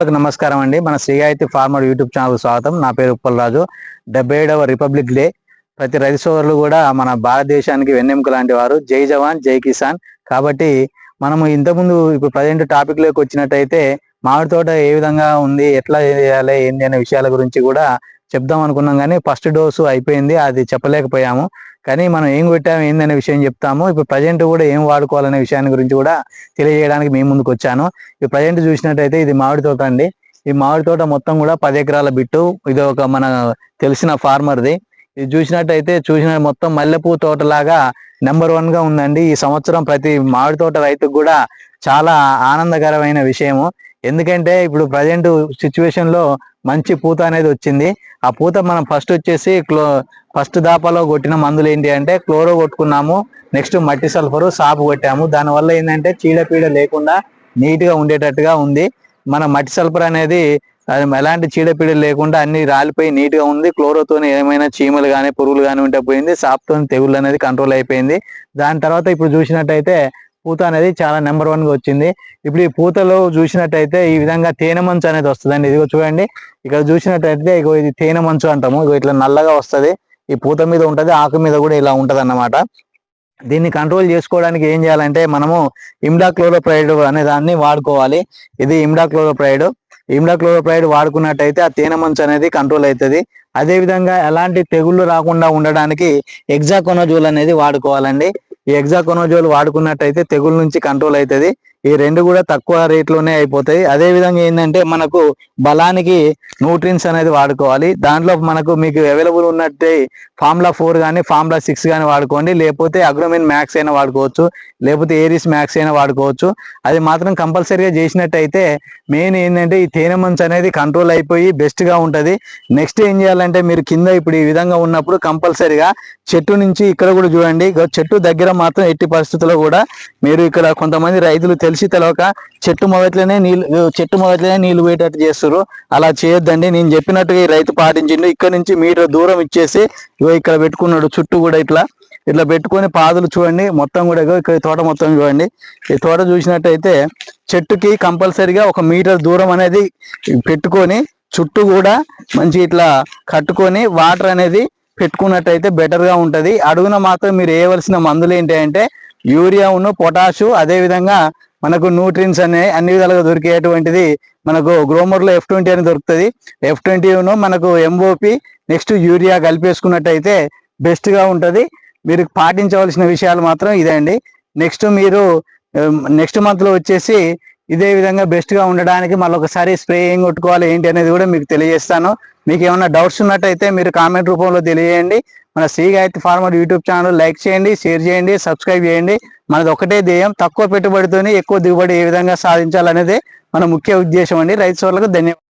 నమస్కారం అండి. మన శ్రీగాయత్రి ఫార్మర్ యూట్యూబ్ ఛానల్ స్వాగతం. నా పేరు ఉప్పలరాజు. డెబ్బై ఏడవ రిపబ్లిక్ డే. ప్రతి రైతు సోదరులు కూడా మన భారతదేశానికి వెన్నెముక లాంటి వారు. జై జవాన్ జై కిసాన్. కాబట్టి మనము ఇంతకుముందు ఇప్పుడు ప్రజెంట్ టాపిక్లోకి వచ్చినట్టయితే మామిడి తోట ఏ విధంగా ఉంది ఎట్లా చేయాలి ఏంది అనే విషయాల గురించి కూడా చెప్దాం అనుకున్నాం కానీ ఫస్ట్ డోసు అయిపోయింది. అది చెప్పలేకపోయాము. కానీ మనం ఏం కొట్టాము ఏందనే విషయం చెప్తాము. ఇప్పుడు ప్రజెంట్ కూడా ఏం వాడుకోవాలనే విషయాన్ని గురించి కూడా తెలియజేయడానికి మేము ముందుకు వచ్చాను. ఇప్పుడు ప్రజెంట్ చూసినట్టయితే ఇది మామిడి తోట అండి. ఈ మామిడి తోట మొత్తం కూడా పది ఎకరాల బిట్టు. ఇది ఒక మన తెలిసిన ఫార్మర్ది. ఇది చూసినట్టయితే చూసిన మొత్తం మల్లెపూ తోటలాగా నెంబర్ వన్గా ఉందండి. ఈ సంవత్సరం ప్రతి మామిడి తోట రైతుకు కూడా చాలా ఆనందకరమైన విషయము. ఎందుకంటే ఇప్పుడు ప్రజెంట్ సిచ్యువేషన్లో మంచి పూత అనేది వచ్చింది. ఆ పూత మనం ఫస్ట్ వచ్చేసి క్లో ఫస్ట్ దాపాలో కొట్టిన మందులు ఏంటి అంటే క్లోరో కొట్టుకున్నాము. నెక్స్ట్ మట్టి సల్ఫర్ సాపు కొట్టాము. దానివల్ల ఏంటంటే చీడపీడ లేకుండా నీట్గా ఉండేటట్టుగా ఉంది. మన మట్టి సల్ఫర్ అనేది ఎలాంటి చీడపీడ లేకుండా అన్ని రాలిపోయి నీట్గా ఉంది. క్లోరోతో ఏమైనా చీమలు కానీ పురుగులు కానీ ఉంటే పోయింది. సాప్తో తెగుళ్ళు అనేది కంట్రోల్ అయిపోయింది. దాని తర్వాత ఇప్పుడు చూసినట్టయితే పూత అనేది చాలా నెంబర్ వన్గా వచ్చింది. ఇప్పుడు ఈ పూతలో చూసినట్టయితే ఈ విధంగా తేనె మంచు అనేది వస్తుందండి. ఇదిగో చూడండి. ఇక్కడ చూసినట్టయితే ఇగో ఇది తేనె మంచు అంటాము. ఇగో ఇట్లా నల్లగా వస్తది. ఈ పూత మీద ఉంటది ఆకు మీద కూడా ఇలా ఉంటది అన్నమాట దీన్ని కంట్రోల్ చేసుకోవడానికి ఏం చేయాలంటే మనము ఇమ్డా క్లోరోప్రైడ్ అనే దాన్ని వాడుకోవాలి. ఇది ఇమ్డా క్లోరోప్రైడ్ ఇమ్డా క్లోరోప్రైడ్ వాడుకున్నట్టయితే ఆ తేనె మంచు అనేది కంట్రోల్ అవుతుంది. అదే విధంగా ఎలాంటి తెగుళ్ళు రాకుండా ఉండడానికి ఎగ్జాకోనోజోల్ అనేది వాడుకోవాలండి. ఈ ఎగ్జాకోనోజోల్ వాడుకున్నట్టయితే తెగుళ్ళ నుంచి కంట్రోల్ అవుతుంది. ఈ రెండు కూడా తక్కువ రేట్లోనే అయిపోతాయి. అదే విధంగా ఏంటంటే మనకు బలానికి న్యూట్రిన్స్ అనేది వాడుకోవాలి. దాంట్లో మనకు మీకు అవైలబుల్ ఉన్నట్టే ఫార్ములా ఫోర్ కానీ ఫార్ములా సిక్స్ కానీ వాడుకోండి. లేకపోతే అగ్రోమిన్ మ్యాక్స్ అయినా వాడుకోవచ్చు. లేకపోతే ఏరిస్ మ్యాక్స్ అయినా వాడుకోవచ్చు. అది మాత్రం కంపల్సరీగా చేసినట్టయితే మెయిన్ ఏంటంటే ఈ తేనె మంచు అనేది కంట్రోల్ అయిపోయి బెస్ట్గా ఉంటది. నెక్స్ట్ ఏం చేయాలంటే మీరు కింద ఇప్పుడు ఈ విధంగా ఉన్నప్పుడు కంపల్సరీగా చెట్టు నుంచి ఇక్కడ కూడా చూడండి. చెట్టు దగ్గర మాత్రం ఎట్టి పరిస్థితుల్లో కూడా మీరు ఇక్కడ కొంతమంది రైతులు తెలిసి తెలవక చెట్టు మొదట్లోనే నీళ్ళు చెట్టు మొదట్లోనే నీళ్ళు పోయేటట్టు చేస్తారు అలా చేయొద్దండి. నేను చెప్పినట్టుగా ఈ రైతు పాటించిండు. ఇక్కడ నుంచి మీటర్ దూరం ఇచ్చేసి ఇగో ఇక్కడ పెట్టుకున్నాడు చుట్టూ కూడా ఇట్లా. ఇట్లా పెట్టుకొని పాదులు చూడండి. మొత్తం కూడా ఇక్కడ తోట మొత్తం చూడండి. ఈ తోట చూసినట్టయితే చెట్టుకి కంపల్సరిగా ఒక మీటర్ దూరం అనేది పెట్టుకొని చుట్టూ కూడా మంచి ఇట్లా కట్టుకొని వాటర్ అనేది పెట్టుకున్నట్టయితే బెటర్గా ఉంటుంది. అడుగున మాత్రం మీరు వేయవలసిన మందులు ఏంటి అంటే యూరియా ఉన్న పొటాషు అదే విధంగా మనకు న్యూట్రిన్స్ అనే అన్ని విధాలుగా దొరికేటువంటిది మనకు గ్రోమర్లో ఎఫ్ ట్వంటీ అని దొరుకుతుంది. ఎఫ్ ట్వంటీను మనకు ఎంఓపి నెక్స్ట్ యూరియా కలిపేసుకున్నట్టయితే బెస్ట్గా ఉంటుంది. మీరు పాటించవలసిన విషయాలు మాత్రం ఇదే అండి. నెక్స్ట్ మీరు um, నెక్స్ట్ మంత్లో వచ్చేసి ఇదే విధంగా బెస్ట్గా ఉండడానికి మళ్ళీ ఒకసారి స్ప్రే ఏం కొట్టుకోవాలి ఏంటి అనేది కూడా మీకు తెలియజేస్తాను. మీకు ఏమైనా డౌట్స్ ఉన్నట్టయితే మీరు కామెంట్ రూపంలో తెలియజేయండి. మన Shri Gayatri farmer YouTube channel like చేయండి షేర్ చేయండి సబ్స్క్రైబ్ చేయండి. మనది ఒకటే ధ్యేయం తక్కువ పెట్టుబడితోనే ఎక్కువ దిగుబడి ఏ విధంగా సాధించాలనేదే మన ముఖ్య ఉద్దేశం అండి. రైతు సోదరులకు ధన్యవాదాలు.